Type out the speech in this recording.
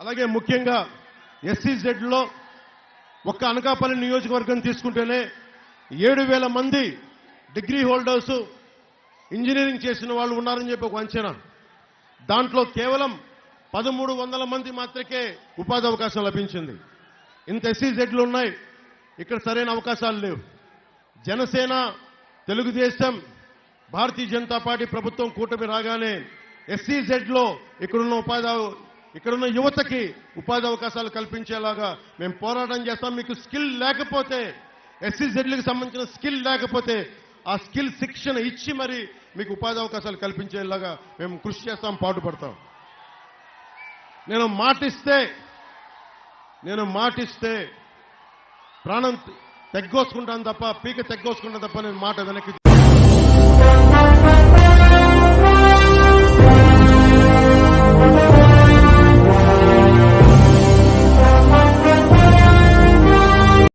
అలాగే ముఖ్యంగా ఎస్సీజెడ్లో ఒక్క అనకాపల్లి నియోజకవర్గం తీసుకుంటేనే ఏడు వేల మంది డిగ్రీ హోల్డర్స్ ఇంజనీరింగ్ చేసిన వాళ్ళు ఉన్నారని చెప్పి ఒక అంచనా. దాంట్లో కేవలం పదమూడు వందల మంది మాత్రకే ఉపాధి అవకాశం లభించింది. ఇంత ఎస్సీజెడ్లు ఉన్నాయి ఇక్కడ సరైన అవకాశాలు లేవు. జనసేన తెలుగుదేశం భారతీయ జనతా పార్టీ ప్రభుత్వం కూటమి రాగానే ఎస్సీజెడ్లో ఇక్కడున్న ఉపాధి ఇక్కడున్న యువతకి ఉపాధి అవకాశాలు కల్పించేలాగా మేము పోరాటం చేస్తాం. మీకు స్కిల్ లేకపోతే ఎస్సీజెడ్లకు సంబంధించిన స్కిల్ లేకపోతే ఆ స్కిల్ శిక్షణ ఇచ్చి మరి మీకు ఉపాధి అవకాశాలు కల్పించేలాగా మేము కృషి చేస్తాం పాటుపడతాం. నేను మాటిస్తే నేను మాటిస్తే ప్రాణం తెగ్గోసుకుంటాను తప్ప పీక తెగ్గోసుకుంటాను తప్ప నేను మాట వెనక్కి